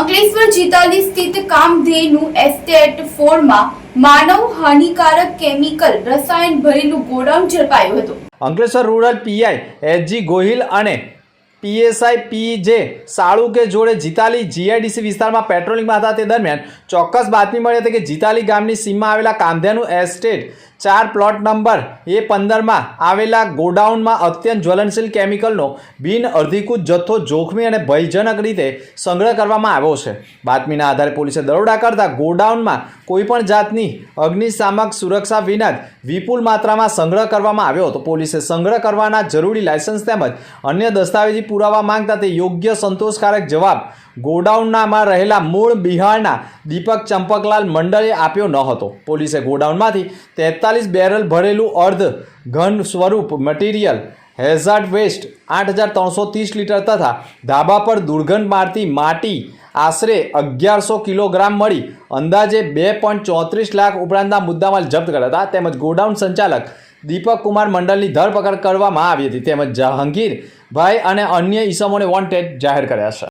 અંકલેશ્વર જીતાલી સ્થિત કામધેનુ એસ્ટેટ ફોરમાં માનવ હાનિકારક કેમિકલ રસાયણ ભરેલું ગોડાઉન ઝડપાયું હતું. Ankleshwar rural PI SG Gohil અને પીએસઆઈ પી જે સાળુકે જોડે જીતાલી જીઆઈડીસી વિસ્તારમાં પેટ્રોલિંગમાં હતા તે દરમિયાન ચોક્કસ બાતમી મળી હતી કે જીતાલી ગામની સીમમાં આવેલા કાંધ્યાનું એસ્ટેટ ચાર પ્લોટ નંબર એ પંદરમાં આવેલા ગોડાઉનમાં અત્યંત જ્વલનશીલ કેમિકલનો બિન અધિકૃત જથ્થો જોખમી અને ભયજનક રીતે સંગ્રહ કરવામાં આવ્યો છે. બાતમીના આધારે પોલીસે દરોડા કરતા ગોડાઉનમાં કોઈપણ જાતની અગ્નિશામક સુરક્ષા વિના જ વિપુલ માત્રામાં સંગ્રહ કરવામાં આવ્યો હતો. પોલીસે સંગ્રહ કરવાના જરૂરી લાયસન્સ તેમજ અન્ય દસ્તાવેજી પુરાવા માંગતા તે યોગ્ય સંતોષકારક જવાબ ગોડાઉનનામાં રહેલા મૂળ બિહારના દીપક ચંપકલાલ મંડળે આપ્યો ન હતો. પોલીસે ગોડાઉનમાંથી તેતાલીસ બેરલ ભરેલું અર્ધ ઘન સ્વરૂપ મટીરિયલ, હેઝાર્ડ વેસ્ટ, આઠ હજાર ત્રણસો ત્રીસ લીટર તથા ધાબા પર દુર્ગંધ મારતી માટી આશરે અગિયારસો કિલોગ્રામ મળી. અંદાજે બે પોઈન્ટ ચોત્રીસ લાખ ઉપરાંતના મુદ્દામાલ જપ્ત કર્યા હતા. તેમજ ગોડાઉન સંચાલક દીપક કુમાર મંડળની ધરપકડ કરવામાં આવી હતી. તેમજ જહાંગીરભાઈ અને અન્ય ઈસમોને વોન્ટેડ જાહેર કર્યા છે.